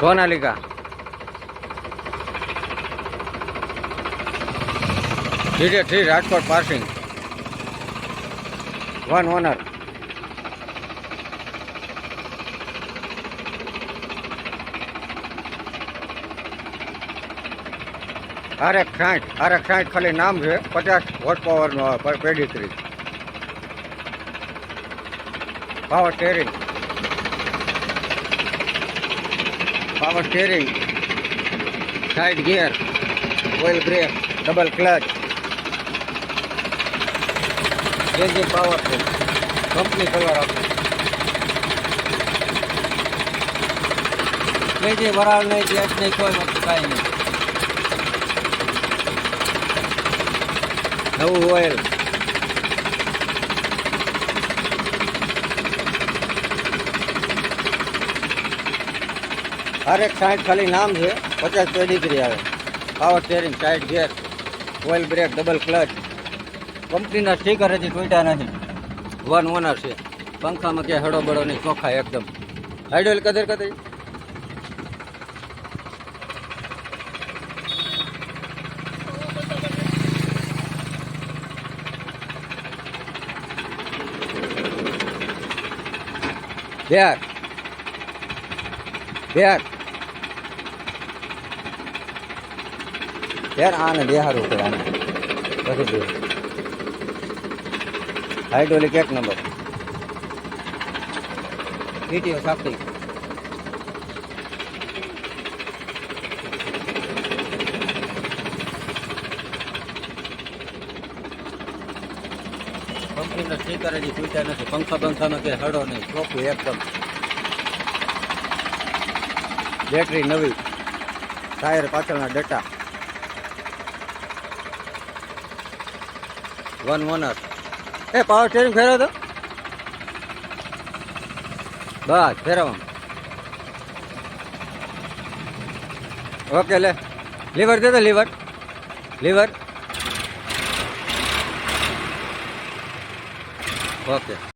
સોનાલિકા ધીરે three Rajkot passing. One owner આરેક સાઠ આરેક સાઠ ખાલી નામ છે, પચાસ વોટ પાવરનો pedigree power steering power steering side gear oil brake double clutch engine power છે કંપની કલર આપે કઈ જે વરાળ, નહીં ગેસ નહીં કોઈ વસ્તુ, કાંઈ નહીં. નવું ઓઇલ હરેક સાઈડ ખાલી નામ છે. પચાસ પેડિગ્રી આવે. Power steering side gear oil brake double clutch કંપનીના સ્ટીકર હજી તૂટ્યા નથી. વન ઓનર છે. પંખામાં ક્યાંય હડો બડો નહીં, ચોખ્ખા એકદમ. હાઇડોલ કદર કદર. બિહાર. બિહાર આને બિહારું છે આને. પછી બે હાઇડ્રોલિક એક નંબર પીટીઓ સાપટી કંપનીનો સ્ટીકર હજી તૂટ્યા નથી. પંખા પંખાનો કે હડો નહીં. ચોખ્ખું એકદમ. બેટરી નવી. ટાયર પાછળના ડટા વન ઓનર એ પાવર સ્ટેરિંગ ફેરવો તો. બસ ફેરવો ઓકે લે. લીવર દે તો લીવર લીવર ઓકે